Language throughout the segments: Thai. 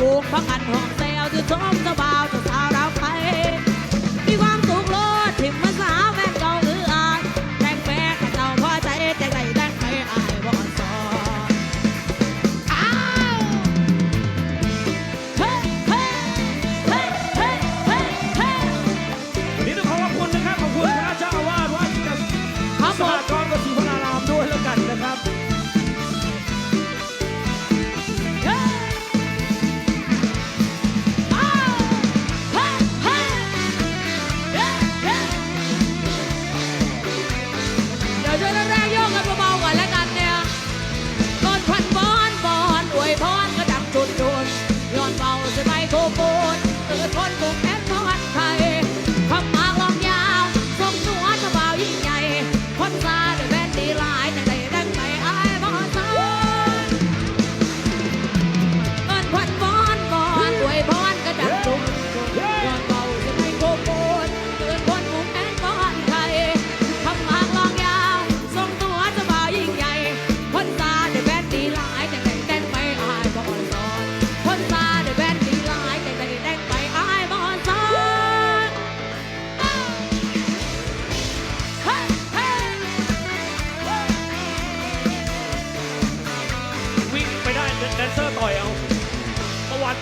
ปลูกพักอันหอมแซวจะชมสบาย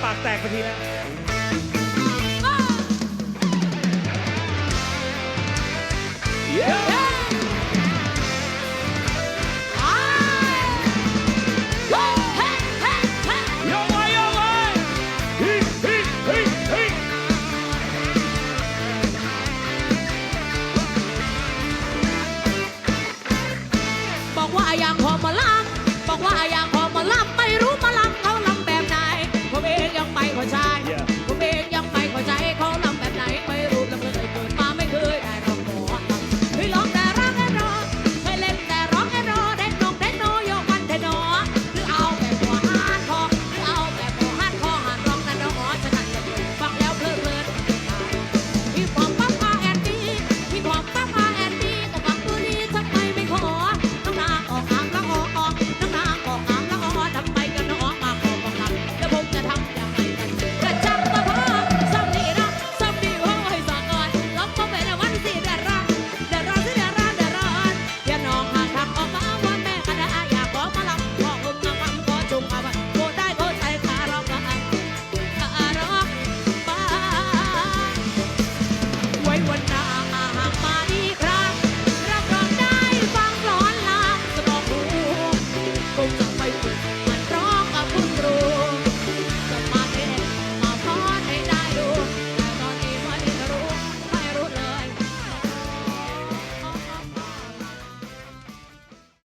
ปากแตกไปทีแล้ว Yeah.